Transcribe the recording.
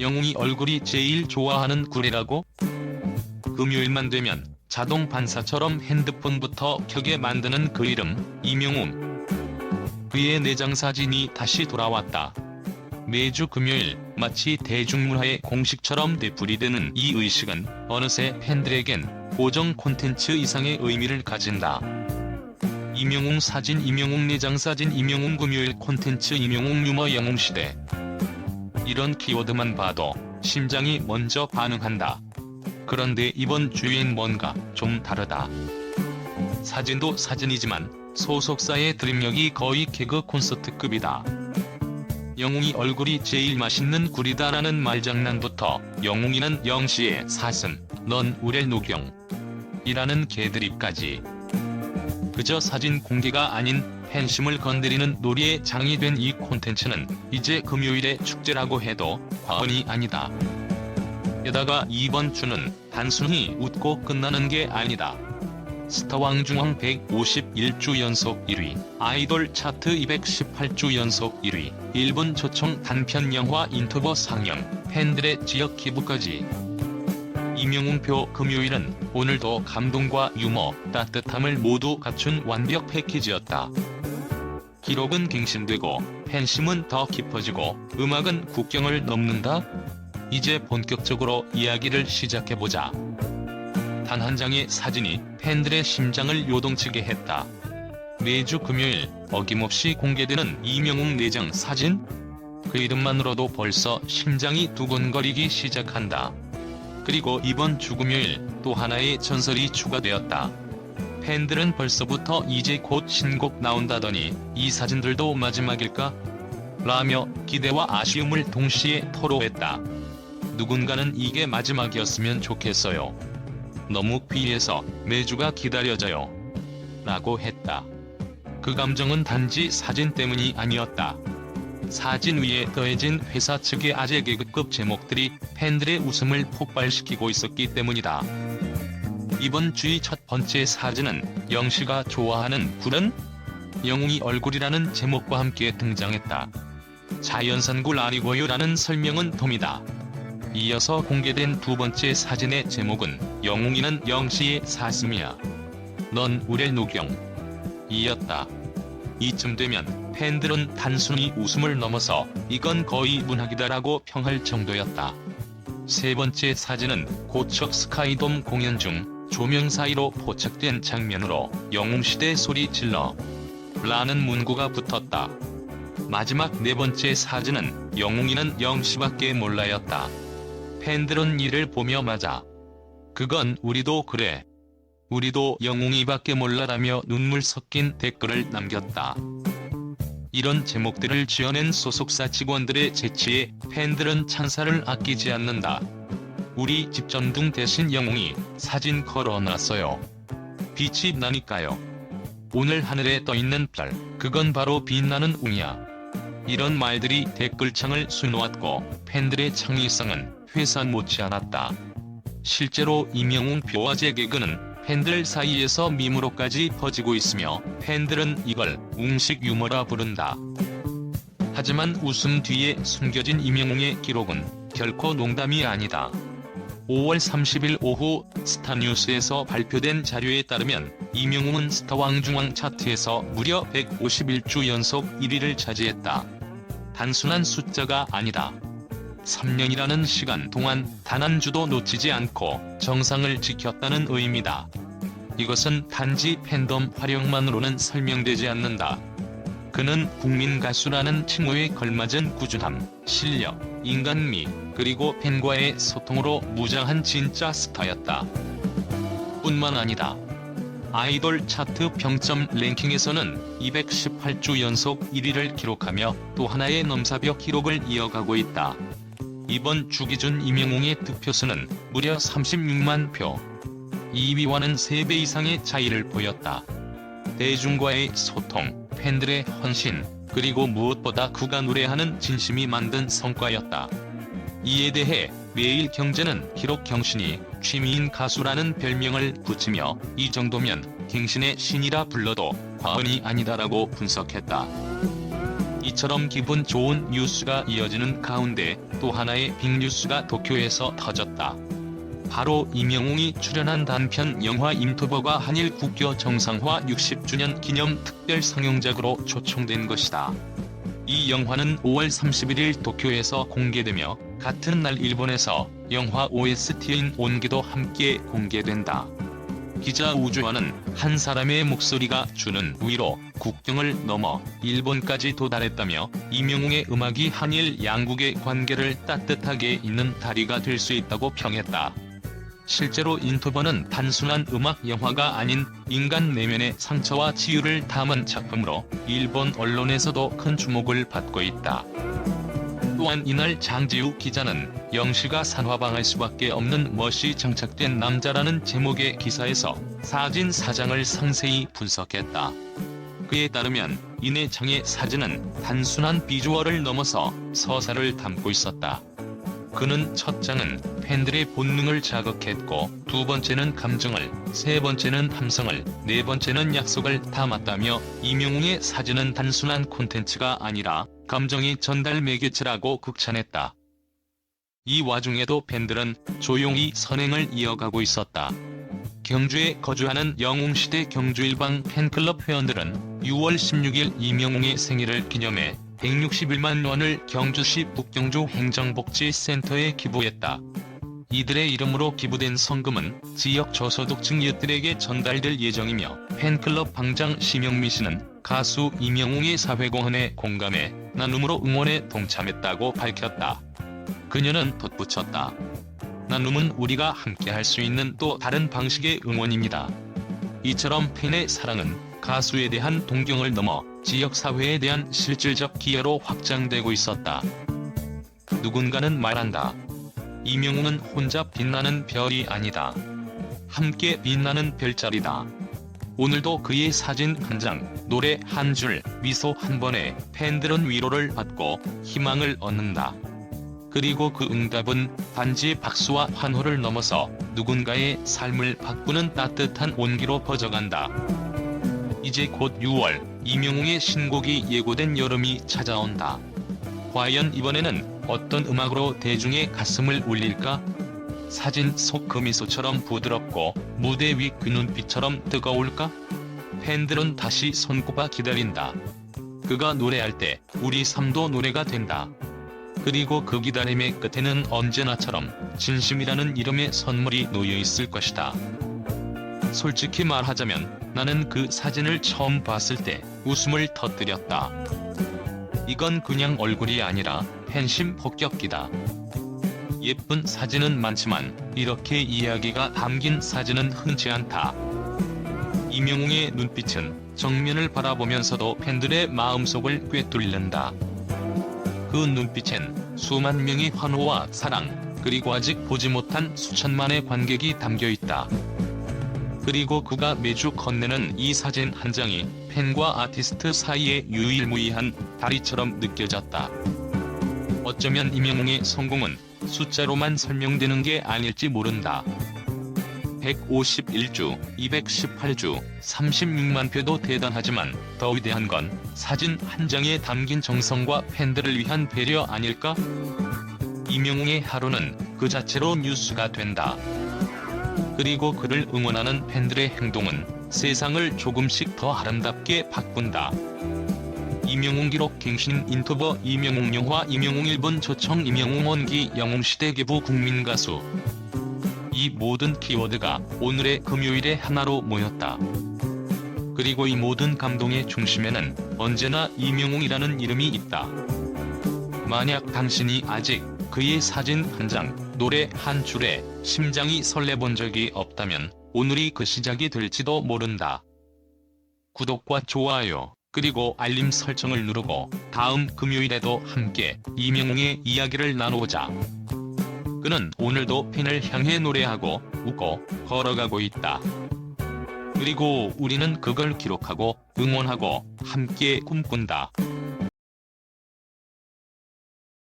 영웅이 얼굴이 제일 좋아하는 굴이라고? 금요일만 되면 자동 반사처럼 핸드폰부터 켜게 만드는 그 이름 이명웅. 그의 내장 사진이 다시 돌아왔다. 매주 금요일 마치 대중문화의 공식처럼 되풀이되는 이 의식은 어느새 팬들에겐 고정 콘텐츠 이상의 의미를 가진다. 이명웅 사진 이명웅 내장 사진 이명웅 금요일 콘텐츠 이명웅 유머 영웅시대 이런 키워드만 봐도 심장이 먼저 반응한다. 그런데 이번 주엔 뭔가 좀 다르다. 사진도 사진이지만 소속사의 드림력이 거의 개그 콘서트급이다. 영웅이 얼굴이 제일 맛있는 굴이다라는 말장난부터 영웅이는 영시의 사슴, 넌 우렐 노경 이라는 개드립까지 그저 사진 공개가 아닌 팬심을 건드리는 놀이의 장이 된 이 콘텐츠는 이제 금요일의 축제라고 해도 과언이 아니다. 게다가 이번 주는 단순히 웃고 끝나는 게 아니다. 스타왕 중앙 151주 연속 1위, 아이돌 차트 218주 연속 1위, 일본 초청 단편 영화 인터버 상영, 팬들의 지역 기부까지. 이명웅표 금요일은 오늘도 감동과 유머, 따뜻함을 모두 갖춘 완벽 패키지였다. 기록은 갱신되고 팬심은 더 깊어지고 음악은 국경을 넘는다? 이제 본격적으로 이야기를 시작해보자. 단 한 장의 사진이 팬들의 심장을 요동치게 했다. 매주 금요일 어김없이 공개되는 이명웅 내장 사진? 그 이름만으로도 벌써 심장이 두근거리기 시작한다. 그리고 이번 주 금요일 또 하나의 전설이 추가되었다. 팬들은 벌써부터 이제 곧 신곡 나온다더니 이 사진들도 마지막일까? 라며 기대와 아쉬움을 동시에 토로했다. 누군가는 이게 마지막이었으면 좋겠어요. 너무 귀해서 매주가 기다려져요. 라고 했다. 그 감정은 단지 사진 때문이 아니었다. 사진 위에 더해진 회사 측의 아재 개그급 제목들이 팬들의 웃음을 폭발시키고 있었기 때문이다. 이번 주의 첫 번째 사진은 영씨가 좋아하는 굴은 영웅이 얼굴이라는 제목과 함께 등장했다. 자연산굴 아니고요라는 설명은 돔이다. 이어서 공개된 두 번째 사진의 제목은 영웅이는 영씨의 사슴이야. 넌 우렐 노경. 이었다. 이쯤 되면 팬들은 단순히 웃음을 넘어서 이건 거의 문학이다라고 평할 정도였다. 세 번째 사진은 고척 스카이돔 공연 중 조명 사이로 포착된 장면으로 영웅시대 소리 질러 라는 문구가 붙었다. 마지막 네 번째 사진은 영웅이는 영씨밖에 몰라였다. 팬들은 이를 보며 맞아. 그건 우리도 그래. 우리도 영웅이밖에 몰라라며 눈물 섞인 댓글을 남겼다. 이런 제목들을 지어낸 소속사 직원들의 재치에 팬들은 찬사를 아끼지 않는다. 우리 집 전등 대신 영웅이 사진 걸어놨어요. 빛이 나니까요. 오늘 하늘에 떠있는 별, 그건 바로 빛나는 웅이야. 이런 말들이 댓글창을 수놓았고 팬들의 창의성은 회사 못지않았다. 실제로 이명웅 묘화제 개그는 팬들 사이에서 밈으로까지 퍼지고 있으며 팬들은 이걸 웅식 유머라 부른다. 하지만 웃음 뒤에 숨겨진 이명웅의 기록은 결코 농담이 아니다. 5월 30일 오후 스타뉴스에서 발표된 자료에 따르면 이명웅은 스타왕 중앙 차트에서 무려 151주 연속 1위를 차지했다. 단순한 숫자가 아니다. 3년이라는 시간 동안 단 한 주도 놓치지 않고 정상을 지켰다는 의미다. 이것은 단지 팬덤 활용만으로는 설명되지 않는다. 그는 국민 가수라는 칭호에 걸맞은 꾸준함, 실력, 인간미, 그리고 팬과의 소통으로 무장한 진짜 스타였다. 뿐만 아니다. 아이돌 차트 평점 랭킹에서는 218주 연속 1위를 기록하며 또 하나의 넘사벽 기록을 이어가고 있다. 이번 주 기준 이명웅의 득표수는 무려 36만 표. 2위와는 3배 이상의 차이를 보였다. 대중과의 소통, 팬들의 헌신, 그리고 무엇보다 그가 노래하는 진심이 만든 성과였다. 이에 대해 매일 경제는 기록 경신이 취미인 가수라는 별명을 붙이며 이 정도면 갱신의 신이라 불러도 과언이 아니다라고 분석했다. 이처럼 기분 좋은 뉴스가 이어지는 가운데 또 하나의 빅뉴스가 도쿄에서 터졌다. 바로 이명웅이 출연한 단편 영화 인터버가 한일 국교 정상화 60주년 기념 특별 상영작으로 초청된 것이다. 이 영화는 5월 31일 도쿄에서 공개되며 같은 날 일본에서 영화 OST인 온기도 함께 공개된다. 기자 우주환은 한 사람의 목소리가 주는 위로 국경을 넘어 일본까지 도달했다며 이명웅의 음악이 한일 양국의 관계를 따뜻하게 잇는 다리가 될 수 있다고 평했다. 실제로 인터버는 단순한 음악 영화가 아닌 인간 내면의 상처와 치유를 담은 작품으로 일본 언론에서도 큰 주목을 받고 있다. 또한 이날 장지우 기자는 영시가 산화방할 수밖에 없는 멋이 장착된 남자라는 제목의 기사에서 사진 사장을 상세히 분석했다. 그에 따르면 이내창의 사진은 단순한 비주얼을 넘어서 서사를 담고 있었다. 그는 첫 장은 팬들의 본능을 자극했고 두 번째는 감정을, 세 번째는 함성을, 네 번째는 약속을 담았다며 이명웅의 사진은 단순한 콘텐츠가 아니라 감정의 전달 매개체라고 극찬했다. 이 와중에도 팬들은 조용히 선행을 이어가고 있었다. 경주에 거주하는 영웅시대 경주일방 팬클럽 회원들은 6월 16일 이명웅의 생일을 기념해 161만 원을 경주시 북경주 행정복지센터에 기부했다. 이들의 이름으로 기부된 성금은 지역 저소득층 이웃들에게 전달될 예정이며 팬클럽 방장 심영미 씨는 가수 이명웅의 사회공헌에 공감해 나눔으로 응원에 동참했다고 밝혔다. 그녀는 덧붙였다. 나눔은 우리가 함께 할 수 있는 또 다른 방식의 응원입니다. 이처럼 팬의 사랑은 가수에 대한 동경을 넘어 지역사회에 대한 실질적 기여로 확장되고 있었다. 누군가는 말한다. 이명웅은 혼자 빛나는 별이 아니다. 함께 빛나는 별자리다. 오늘도 그의 사진 한 장, 노래 한 줄, 미소 한 번에 팬들은 위로를 받고 희망을 얻는다. 그리고 그 응답은 단지 박수와 환호를 넘어서 누군가의 삶을 바꾸는 따뜻한 온기로 퍼져간다. 이제 곧 6월 이명웅의 신곡이 예고된 여름이 찾아온다. 과연 이번에는 어떤 음악으로 대중의 가슴을 울릴까? 사진 속그 미소처럼 부드럽고 무대 위 그 눈빛처럼 뜨거울까? 팬들은 다시 손꼽아 기다린다. 그가 노래할 때 우리 삶도 노래가 된다. 그리고 그 기다림의 끝에는 언제나처럼 진심이라는 이름의 선물이 놓여 있을 것이다. 솔직히 말하자면 나는 그 사진을 처음 봤을 때 웃음을 터뜨렸다. 이건 그냥 얼굴이 아니라 팬심 폭격기다. 예쁜 사진은 많지만 이렇게 이야기가 담긴 사진은 흔치 않다. 이명웅의 눈빛은 정면을 바라보면서도 팬들의 마음속을 꿰뚫는다. 그 눈빛엔 수만 명의 환호와 사랑, 그리고 아직 보지 못한 수천만의 관객이 담겨 있다. 그리고 그가 매주 건네는 이 사진 한 장이 팬과 아티스트 사이의 유일무이한 다리처럼 느껴졌다. 어쩌면 이명웅의 성공은 숫자로만 설명되는 게 아닐지 모른다. 151주, 218주, 36만 표도 대단하지만 더 위대한 건 사진 한 장에 담긴 정성과 팬들을 위한 배려 아닐까? 이명웅의 하루는 그 자체로 뉴스가 된다. 그리고 그를 응원하는 팬들의 행동은 세상을 조금씩 더 아름답게 바꾼다. 이명웅 기록 갱신 인터버 이명웅 영화 이명웅 일본 초청 이명웅 원기 영웅시대 기부 국민 가수 이 모든 키워드가 오늘의 금요일의 하나로 모였다. 그리고 이 모든 감동의 중심에는 언제나 이명웅이라는 이름이 있다. 만약 당신이 아직 그의 사진 한 장, 노래 한 줄에 심장이 설레본 적이 없다면 오늘이 그 시작이 될지도 모른다. 구독과 좋아요, 그리고 알림 설정을 누르고 다음 금요일에도 함께 이명웅의 이야기를 나누자. 그는 오늘도 팬을 향해 노래하고 웃고 걸어가고 있다. 그리고 우리는 그걸 기록하고 응원하고 함께 꿈꾼다.